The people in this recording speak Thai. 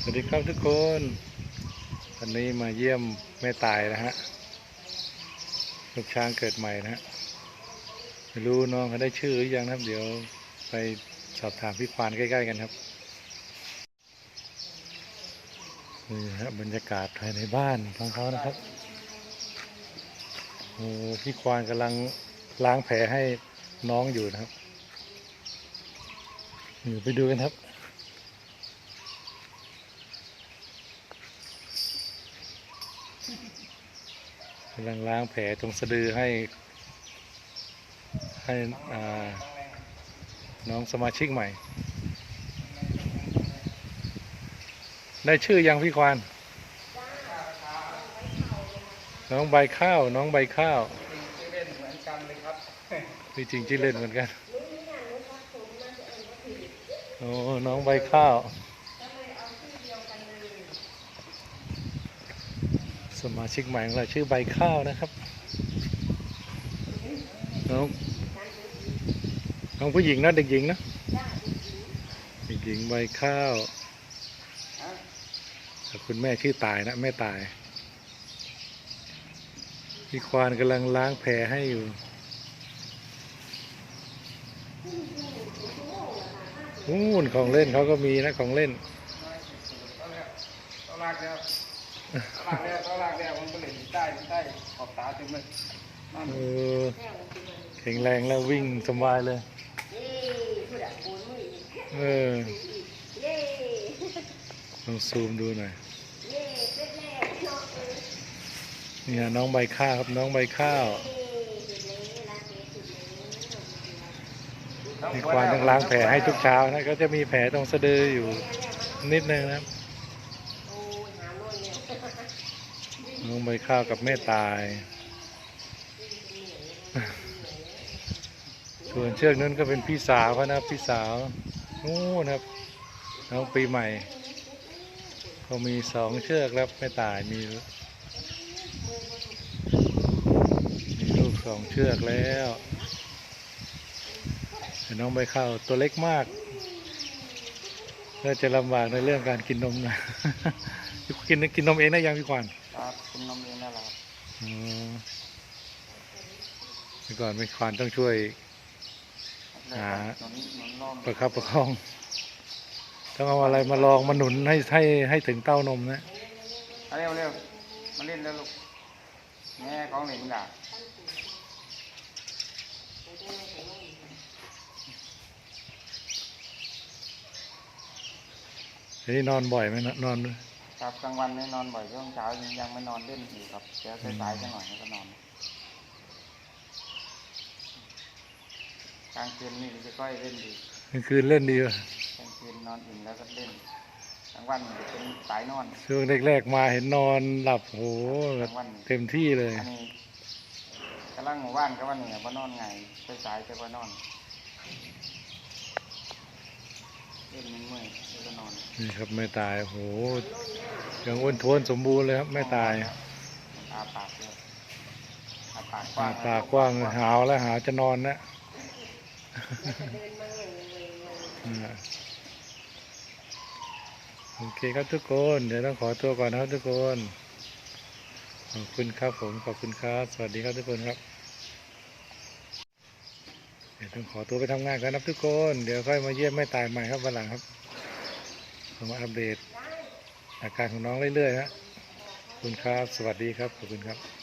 สวัสดีครับทุกคนวันนี้มาเยี่ยมแม่ตายนะฮะลูกช้างเกิดใหม่นะฮะไม่รู้น้องเขาได้ชื่อหรือยังครับเดี๋ยวไปสอบถามพี่ควานใกล้ๆกันครับนี่ฮะบรรยากาศภายในบ้านของเขานะครับโอ้พี่ควานกำลังล้างแผลให้น้องอยู่นะครับเดี๋ยวไปดูกันครับำลังล้างแผลตรงสะดือให้ ให้อ่าน้องสมาชิกใหม่ ได้ชื่อยังพี่ควานน้องใบข้าว น้องใบข้าวชื่อเล่นเหมือนกันเลยครับพี่จริงชื่อเล่นเหมือนกันโอ้น้องใบข้าว สมาชิกใหม่ของเราชื่อใบข้าวนะครับน้องน้องผู้หญิงนะเด็กหญิงนะเด็กหญิงใบข้าวคุณแม่ชื่อตายนะแม่ตายพี่ควานกำลังล้างแผลให้อยู่นู่นของเล่นเขาก็มีนะของเล่นเขา ลากแล้วเขาลากแล้วเขาลากแล้วมันก็เลยได้ได้ขอบตาเต็มเลยนั่นเออแข็งแรงแล้ววิ่งสบายเลยเออลองซูมดูหน่อยนี่ฮะน้องใบข้าวครับน้องใบข้าวมีควานต้องล้างแผลให้ทุกเช้านะก็จะมีแผลตรงสะดืออยู่นิดนึงนะครับ น้องใบข้าวกับแม่ตายส่วนเชือกนั้นก็เป็นพี่สาวเขานะพี่สาวนู่นครับน้องปีใหม่เขามีสองเชือกแล้วไม่ตายมีมีลูกสองเชือกแล้วแต่น้องใบข้าวตัวเล็กมากก็จะลำบากในเรื่องการกินนมนะ กินกินนมเองได้ยังพี่ควานครับคุณนมเองนั่นแหละครับอ๋อเมื่อก่อนพี่ควานต้องช่วยหาหนุนหนุนล่องประคับประคองต้องเอาอะไรมาลองมาหนุนให้ให้ให้ถึงเต้านมนะเอาเร็วเร็วมาเล่นแล้วลูกแม่ของเหลนด่าทีนี้นอนบ่อยไหมนะนอน ครับกลางวันไม่นอนบ่อยช่วงเช้ายังยังไม่นอนเล่นอยู่ครับเดี๋ยวสายๆจังหน่อยแล้วก็นอนกลางคืนนี่จะค่อยเล่นดีกลางคืนเล่นดีว่ะกลางคืนนอนอิ่มแล้วก็เล่นกลางวันจะเป็นสายนอนช่วงแรกๆมาเห็นนอนหลับโหกลางวันเต็มที่เลยอันนี้กำลังหมู่บ้านก็ว่าเหนื่อยว่านอนไงไปสายจะว่านอน เล่ นมันเมื่อยแล้วก็นอนนี่ครับไม่ตายโหยังอ้วนท้วนสมบูรณ์เลยครับไม่ตายอาปากเลยอาปากกตาว้างตากว้างหาวแล้วหาวจะนอนนะอ่าโอเคครับทุกคน เดี๋ยวต้องขอตัวก่อนนะครับทุกคน ขอบคุณครับผม ขอบคุณครับ สวัสดีครับทุกคนครับ เดี๋ยวต้องขอตัวไปทำงานกันนะครับทุกคน เดี๋ยวค่อยมาเยี่ยมแม่ตายใหม่ครับวันหลังครับ ผมมาอัปเดตอาการของน้องเรื่อยๆฮะขอบคุณครับ สวัสดีครับ ขอบคุณครับ